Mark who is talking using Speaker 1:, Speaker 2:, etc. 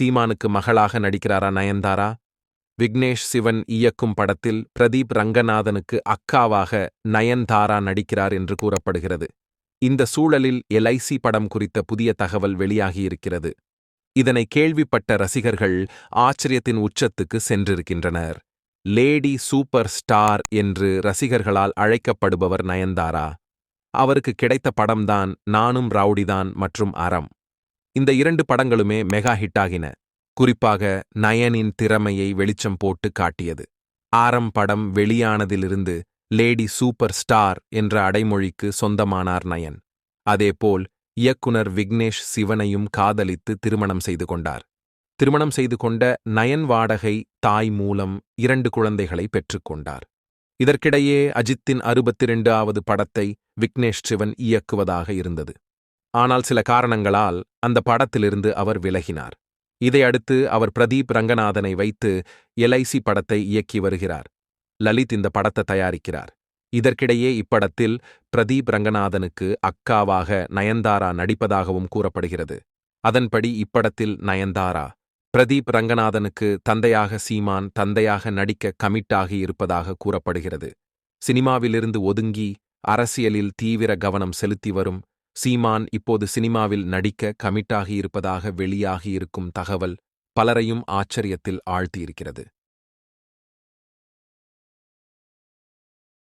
Speaker 1: சீமானுக்கு மகளாக நடிக்கிறாரா நயன்தாரா? விக்னேஷ் சிவன் இயக்கும் படத்தில் பிரதீப் ரங்கநாதனுக்கு அக்காவாக நயன்தாரா நடிக்கிறார் என்று கூறப்படுகிறது. இந்த சூழலில் எல்ஐசி படம் குறித்த புதிய தகவல் வெளியாகியிருக்கிறது. இதனை கேள்விப்பட்ட ரசிகர்கள் ஆச்சரியத்தின் உச்சத்துக்கு சென்றிருக்கின்றனர். லேடி சூப்பர் ஸ்டார் என்று ரசிகர்களால் அழைக்கப்படுபவர் நயன்தாரா. அவருக்கு கிடைத்த படம்தான் நானும் ரவுடிதான் மற்றும் அறம். இந்த இரண்டு படங்களுமே மெகா ஹிட்டாகின. குறிப்பாக நயனின் திறமையை வெளிச்சம் போட்டு காட்டியது. ஆரம் படம் வெளியானதிலிருந்து லேடி சூப்பர் ஸ்டார் என்ற அடைமொழிக்கு சொந்தமானார் நயன். அதேபோல் இயக்குனர் விக்னேஷ் சிவனையும் காதலித்து திருமணம் செய்து கொண்டார். திருமணம் செய்து கொண்ட நயன் வாடகை தாய் மூலம் இரண்டு குழந்தைகளை பெற்றுக்கொண்டார் இதற்கிடையே அஜித்தின் அறுபத்திரண்டாவது படத்தை விக்னேஷ் சிவன் இயக்குவதாக இருந்தது. ஆனால் சில காரணங்களால் அந்த படத்திலிருந்து அவர் விலகினார். இதையடுத்து அவர் பிரதீப் ரங்கநாதனை வைத்து எல்ஐசி படத்தை இயக்கி வருகிறார். லலித் இந்த படத்தை தயாரிக்கிறார். இதற்கிடையே இப்படத்தில் பிரதீப் ரங்கநாதனுக்கு அக்காவாக நயன்தாரா நடிப்பதாகவும் கூறப்படுகிறது. அதன்படி இப்படத்தில் நயன்தாரா பிரதீப் ரங்கநாதனுக்கு தந்தையாக சீமான் தந்தையாக நடிக்க கமிட்டாகி இருப்பதாக கூறப்படுகிறது. சினிமாவிலிருந்து ஒதுங்கி அரசியலில் தீவிர கவனம் செலுத்தி வரும் சீமான் இப்போது சினிமாவில் நடிக்க கமிட்டாகி இருப்பதாக வெளியாகி இருக்கும் தகவல் பலரையும் ஆச்சரியத்தில் ஆழ்த்தியிருக்கிறது.